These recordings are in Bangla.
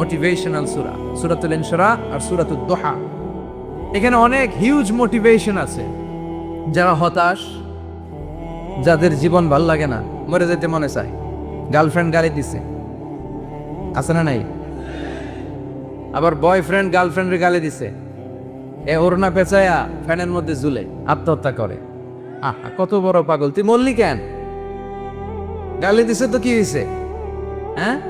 মোটিভেশনাল সুরা সুরাতুল ইনসরা আর সুরাতুল দোহা এখানে অনেক হিউজ মোটিভেশন আছে। যারা হতাশ, যাদের জীবন ভালো লাগে না, মরে যেতে মনে চায়। গার্লফ্রেন্ড গালি দিছে। আছে না নাই? আবার বয়ফ্রেন্ড গার্লফ্রেন্ডের গালি দিছে। এ ওরনা পেঁচায়া ফ্যানের মধ্যে ঝুলে আত্মহত্যা করে। আহা, কত বড় পাগল। তুই মরলি কেন? গালি দিছে তো কি হয়েছে হ্যাঁ?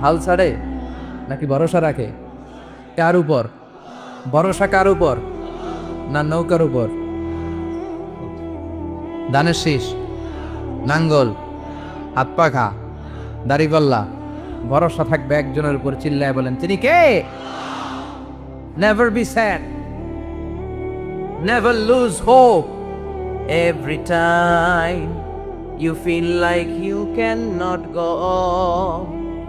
হাল ছাড়ে নাকি ভরসা রাখে? কার উপর? ভরসা কার উপর? না নৌকার উপর? ধানের শীষ, নাঙ্গল, হাত পাখা দাড়িপাল্লা ভরসা থাকবে একজনের উপর, চিল্লায় বলেন, তিনি কে? Never be sad never lose hope every time You feel like you cannot go on.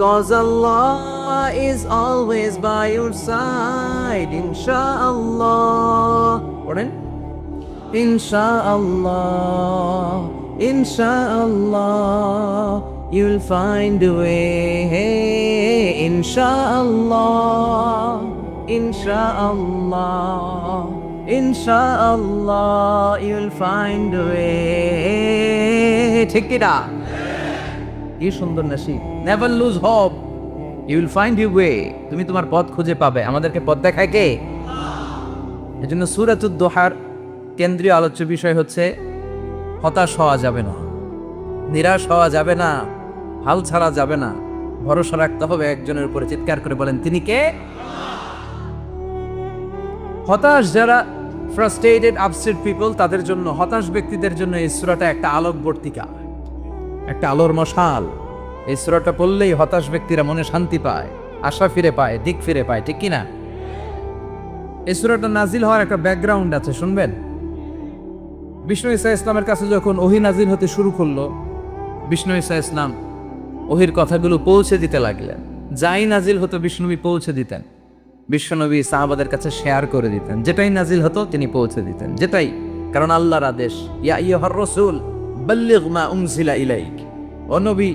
Cause Allah is always by your side. Insha'Allah. Pardon? Insha'Allah. Insha'Allah. You'll find a way. Insha'Allah. Insha'Allah, Insha'Allah, you'll find a way. ঠিক কিনা কি সুন্দর never lose hope you will find you way তুমি তোমার পথ খুঁজে পাবে। আমাদেরকে পথ দেখায় কে? এজন্য সুরাতুদ দোহার কেন্দ্রীয় আলোচ্য বিষয় হচ্ছে, হতাশ হওয়া যাবে না। নিরাশ হওয়া যাবে না। হাল ছাড়া যাবে না। ভরসা রাখতে হবে একজনের উপরে। চিৎকার করে বলেন, তিনি কে? হতাশ যারা ফ্রাস্ট্রেটেড আপসেট পিপল তাদের জন্য, হতাশ ব্যক্তিদের জন্য এই সুরাটা একটা আলোকবর্তিকা, একটা আলোর মশাল। এই সুরাটা পড়লেই হতাশ ব্যক্তিরা মনে শান্তি পায়, আশা ফিরে পায়, দিক ফিরে পায়, ঠিক কিনা? এই সুরাটা নাজিল হওয়ার একটা ব্যাকগ্রাউন্ড আছে, শুনবেন? বিষ্ণু ইসা ইসলামের কাছে যখন ওহি নাজিল হতে শুরু করল, বিষ্ণু ইসা ইসলাম ওহির কথাগুলো পৌঁছে দিতে লাগলেন। যাই নাজিল হতো, বিষ্ণুবী পৌঁছে দিতেন। বিশ্বনবী সাহাবাদের কাছে শেয়ার করে দিতেন। যেটাই নাজিল হতো, তিনি পৌঁছে দিতেন। যেটাই, কারণ আল্লাহর আদেশ, ইয়া ইয়ুহার রাসূল, বাল্লিগ মা উনজিলা ইলাইক। ও নবী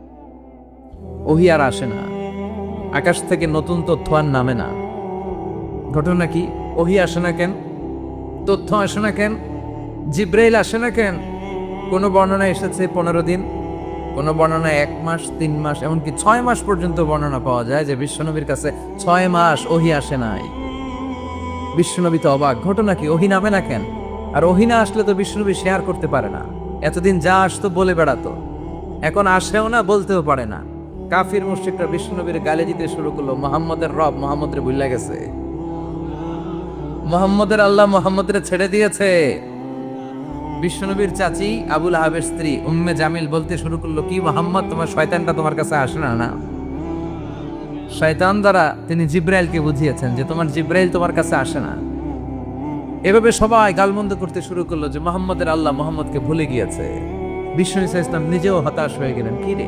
ওহি আর আসে না। আকাশ থেকে নতুন তথ্য আর নামে না। ঘটনা কি? ওহি আসে না কেন? তথ্য আসে না কেন? জিব্রাইল আসে না কেন? কোনো বর্ণনা এসেছে পনেরো দিন? কোনো বর্ণনা এক মাস, তিন মাস, এমনকি ছয় মাস পর্যন্ত বর্ণনা পাওয়া যায় যে বিশ্বনবীর কাছে ছয় মাস ওহি আসে নাই। বিশ্বনবী তো অবাক। ঘটনা কি? ওহি নামে না কেন? আর ওহি না আসলে তো বিশ্বনবী শেয়ার করতে পারে না। এতদিন যা আসতো বলে বেড়াতো। এখন আসেও না, বলতেও পারে না। কাফির মুশ্রিকরা বিশ্বনবীর গালে দিতে শুরু করল, মোহাম্মদের রব মোহাম্মদের ভুল্লা গেছে। মোহাম্মদের আল্লাহ মোহাম্মদের ছেড়ে দিয়েছে। বিশ্বনবীর চাচি আবুল আহাবের স্ত্রী উম্মে জামিল বলতে শুরু করল, কি মোহাম্মদ, তোমার শয়তানটা তোমার কাছে আসে না না? শয়তান দ্বারা তিনি জিব্রাইলকে বুঝিয়েছেন যে তোমার জিব্রাইল তোমার কাছে আসে না। এভাবে সবাই গালমন্দ করতে শুরু করল যে মোহাম্মদের আল্লাহ মোহাম্মদকে ভুলে গিয়েছে। বিশ্ব ইসা ইসলাম নিজেও হতাশ হয়ে গেলেন, কি রে?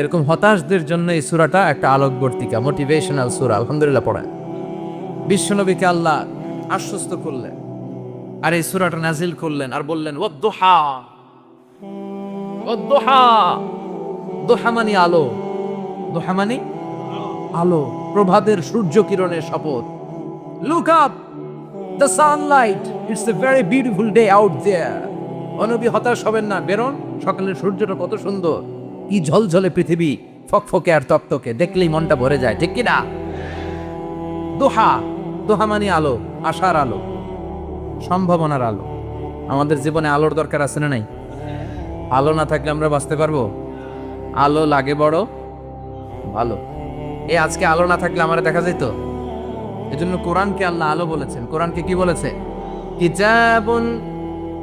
এরকম হতাশদের জন্য এই সুরাটা একটা আলোকবর্তিকা মোটিভেশনাল সুরা, আলহামদুলিল্লাহ পড়ায় বিশ্বনবীকে আল্লাহ আশ্বস্ত করলেন, আর এই সুরাটা নাজিল করলেন আর বললেন ও দোহা ও দোহা দোহা আলো, দোহা মানে আলো, প্রভাতের সূর্য কিরণের শপথ। Look up the sunlight it's a very beautiful day out there অনবী হতাশ হবেন না, বেরোন, সকালের সূর্যটা কত সুন্দর। কি ঝলঝলে পৃথিবী, ফকফকে আর তক্তকে দেখলেই মনটা ভরে যায়, ঠিক কিনা? দোহা দোহা মানে আলো, আশার আলো, সম্ভাবনার আলো। আমাদের জীবনে আলোর দরকার আছে না নাই? আলো না থাকলে আমরা বাঁচতে পারব? আলো লাগে বড়, ভালো। এ আজকে আলো না থাকলে আমার দেখা যেত এজন্য কোরআনকে আল্লাহ আলো বলেছেন। কোরআনকে কি বলেছে? কিতাবুন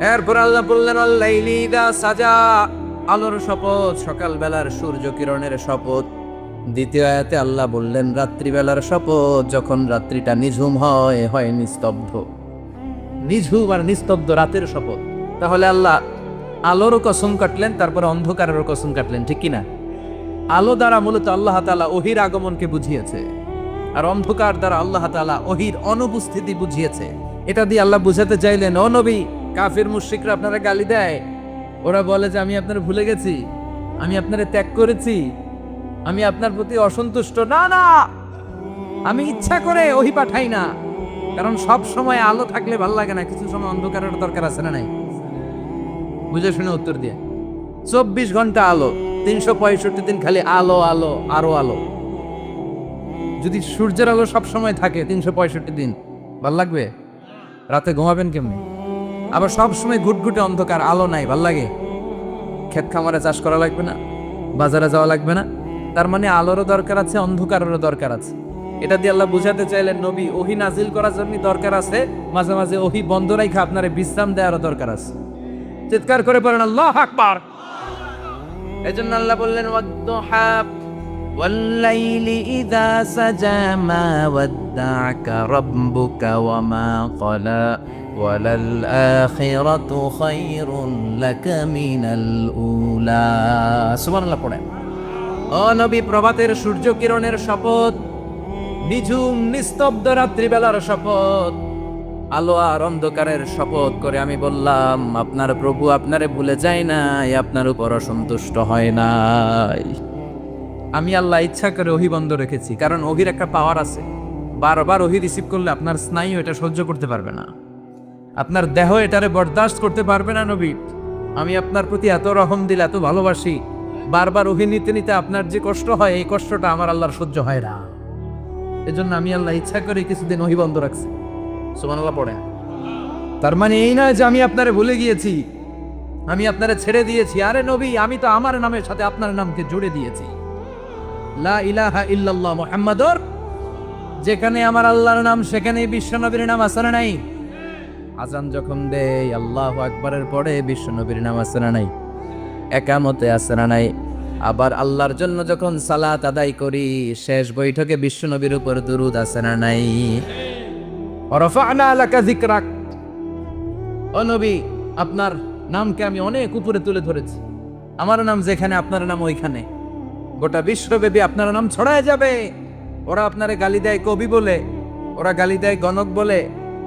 এরপর আল্লাহ বললেন, আল্লাইলি সাজা। আলোর শপথ, সকালবেলার সূর্য কিরণের শপথ। দ্বিতীয় আয়াতে আল্লাহ বললেন, রাত্রিবেলার শপথ, যখন রাত্রিটা নিঝুম হয় হয় নিস্তব্ধ। নিঝুম আর নিস্তব্ধ রাতের শপথ। তাহলে আল্লাহ আলোরও কসম কাটলেন, তারপরে অন্ধকারেরও কসম কাটলেন, ঠিক কিনা? আলো দ্বারা মূলত আল্লাহ তাআলা ওহির আগমনকে বুঝিয়েছে, আর অন্ধকার দ্বারা আল্লাহ তাআলা ওহির অনুপস্থিতি বুঝিয়েছে। এটা দিয়ে আল্লাহ বুঝাতে চাইলেন, ও নবী কাফির মুশরিকরা আপনারা গালি দেয়। ওরা বলে যে, আমি আপনার ভুলে গেছি। আমি আপনারে ত্যাগ করেছি। আমি আপনার প্রতি অসন্তুষ্ট। না না! আমি ইচ্ছা করে ওহি পাঠাই না। কারণ সব সময় আলো থাকলে ভালো লাগে না। কিছু সময় অন্ধকারের দরকার আছে না নাই? বুঝে শুনে উত্তর দিয়ে। চব্বিশ ঘণ্টা আলো। তিনশো পঁয়ষট্টি দিন খালি আলো আলো, আরও আলো। যদি সূর্যের আলো সব সময় থাকে, তিনশো পঁয়ষট্টি দিন, ভালো লাগবে? রাতে ঘুমাবেন কেমনি? আবার সব সময় ঘুটঘুটে অন্ধকার আলো নাই ভাল লাগে ক্ষেত খামারে চাষ করা লাগবে না বাজারে যাওয়া লাগবে না তার মানে আলোরও দরকার আছে অন্ধকারেরও দরকার আছে এটা দিয়ে আল্লাহ বুঝাতে চাইলেন নবী ওহি নাজিল করার জন্য দরকার আছে মাঝে মাঝে ওহি বন্ধ রাইখা আপনার বিশ্রাম দেওয়ারও দরকার আছে চিৎকার করে বলেন আল্লাহ আকবার এজন্য আল্লাহ বললেন ওয়াদ্দুহা والليل إذا سجى ما ودعك ربك وما قلى ওয়ালাল খায়রুন লাকা মিনাল উলা সুবহানাল্লাহ পড়েন ও নবী প্রভাতের সূর্য কিরণের শপথ, নিঝুম নিস্তব্ধ রাত্রিবেলার শপথ, আলো আর অন্ধকারের শপথ করে আমি বললাম, আপনার প্রভু আপনারে ভুলে যায় নাই, আপনার উপর অসন্তুষ্ট হয় নাই। আমি আল্লাহ ইচ্ছা করে ওহি বন্ধ রেখেছি, কারণ ওহির একটা পাওয়ার আছে। বারবার অহি রিসিভ করলে আপনার স্নায়ু এটা সহ্য করতে পারবে না। আপনার দেহ এটারে বরদাস্ত করতে পারবে না নবী। আমি আপনার প্রতি এত রহম দিল এত ভালোবাসি। বারবার ওহি নিতে আপনার যে কষ্ট হয়, এই কষ্টটা আমার আল্লাহর সহ্য হয় না। এজন্য আমি আল্লাহ ইচ্ছা করে কিছুদিন ওহি বন্ধ রাখছি। সুবহানাল্লাহ পড়েন তার মানে এই নয় যে আমি আপনারে ভুলে গিয়েছি। আমি আপনারে ছেড়ে দিয়েছি। আরে নবী, আমি তো আমার নামের সাথে আপনার নামকে জুড়ে দিয়েছি। লা ইলাহা ইল্লাল্লাহ মুহাম্মাদুর। যেখানে আমার আল্লাহর নাম, সেখানেই বিশ্বনবীর নাম না নাই? আজান যখন দেই আল্লাহ আকবারের পরে বিশ্বনবীর নাম আছে না নাই? একামতে আছে না নাই? আবার আল্লাহর জন্য যখন সালাত আদায় করি শেষ বৈঠকে বিশ্বনবীর উপর দুরুদ আছে না নাই? ও আপনার নামকে আমি অনেক উপরে তুলে ধরেছি। আমার নাম যেখানে আপনার নাম ওইখানে। গোটা বিশ্বব্যাপী আপনার নাম ছড়ায় যাবে। ওরা আপনারে গালি দেয় কবি বলে ওরা গালি দেয় গণক বলে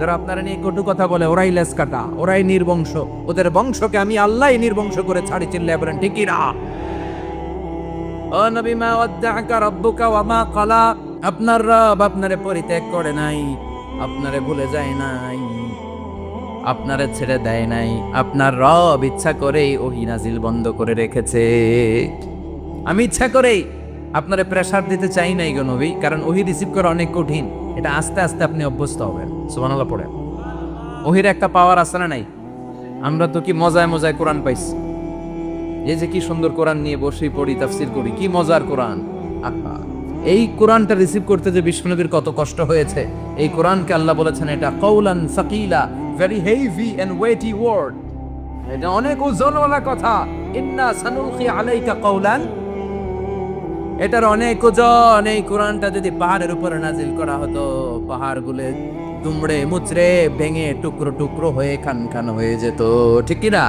যারা আপনারা নিয়ে কটু কথা বলে, ওরাই লেস কাটা ওরাই নির্বংশ। ওদের বংশকে আমি আল্লাহ নির্বংশ করে ছাড়ি, চিল্লায় বলেন ঠিকই না? ও নবী, মা ওয়াদ্দাআকা রাব্বুকা ওয়া আপনার রব আপনারে পরিত্যাগ করে নাই, আপনারে ভুলে যায় নাই, আপনারে ছেড়ে দেয় নাই, আপনার রব ইচ্ছা করেই ওহি নাজিল বন্ধ করে রেখেছে। আমি ইচ্ছা করেই আপনারে প্রেসার দিতে চাই নাই গো নবী, কারণ ওহি রিসিভ করা অনেক কঠিন, এটা আস্তে আস্তে আপনি অভ্যস্ত হবেন। সুবহানাল্লাহ, পড়ে। ওহির একটা পাওয়ার আছে না নাই? আমরা তো কি মজায় মজায় কোরআন পাইছি। এই যে কি সুন্দর কোরআন নিয়ে বসে পড়ি, তাফসির করি, কি মজার কোরআন। আহা, এই কোরআনটা রিসিভ করতে যে বিষ্ণুনবীর কত কষ্ট হয়েছে, এই কোরআনকে আল্লাহ বলেছেন এটা কৌলান সাকিলা very heavy and weighty word এটা অনেক ওজনওয়ালা কথা। ইন্না সানুলকি আলাইকা কৌলান এটার অনেক ওজন। এই কোরআনটা যদি পাহাড়ের উপরে নাজিল করা হতো, পাহাড়গুলো দুমড়ে মুচড়ে ভেঙে টুকরো টুকরো হয়ে খান খান হয়ে যেত, ঠিক না?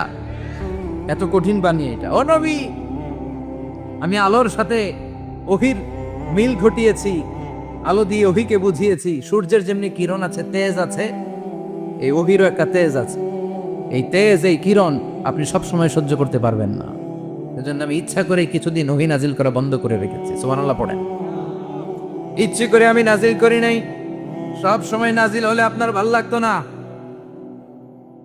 এত কঠিন বানিয়ে এটা। ও নবী, আমি আলোর সাথে অহির মিল ঘটিয়েছি, আলো দিয়ে অহিকে বুঝিয়েছি, সূর্যের যেমনি কিরণ আছে, তেজ আছে, এই অহিরও একটা তেজ আছে। এই তেজ, এই কিরণ আপনি সব সময় সহ্য করতে পারবেন না। এজন্য আমি ইচ্ছা করে কিছুদিন ওহি নাজিল করা বন্ধ করে রেখেছি। সুবহানাল্লাহ, পড়েন। ইচ্ছে করে আমি নাজিল করি নাই। সব সময় নাজিল হলে আপনার ভালো লাগতো না।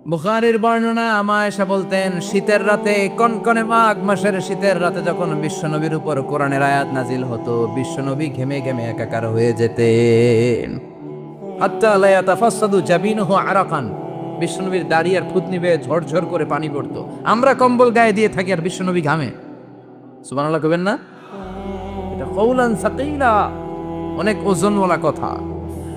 বুখারীর বর্ণনা আমায়সা বলতেন, শীতের রাতে, কনকনে মাঘ মাসের শীতের রাতে যখন বিশ্বনবীর উপর কোরআনের আয়াত নাজিল হতো, বিশ্বনবী ঘেমে ঘেমে একাকার হয়ে যেতেন। হাত্তা লা ইয়াতাফাসসাদু জাবিনুহু আরাকান। বিশ্বনবীর দাড়ি আর থুতনি বেয়ে ঝরঝর করে পানি পড়তো। আমরা কম্বল গায়ে দিয়ে থাকি আর বিশ্বনবী ঘামে। সুবহানাল্লাহ কবেন না? এটা কৌলান সাকিলা। অনেক ওজনওয়ালা কথা।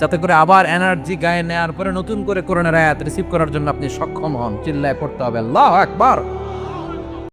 যাতে করে আবার এনার্জি গায়ে নেওয়ার পরে নতুন করে করোনার আয়াত রিসিভ করার জন্য আপনি সক্ষম হন, চিল্লায় পড়তে হবে। আল্লাহ একবার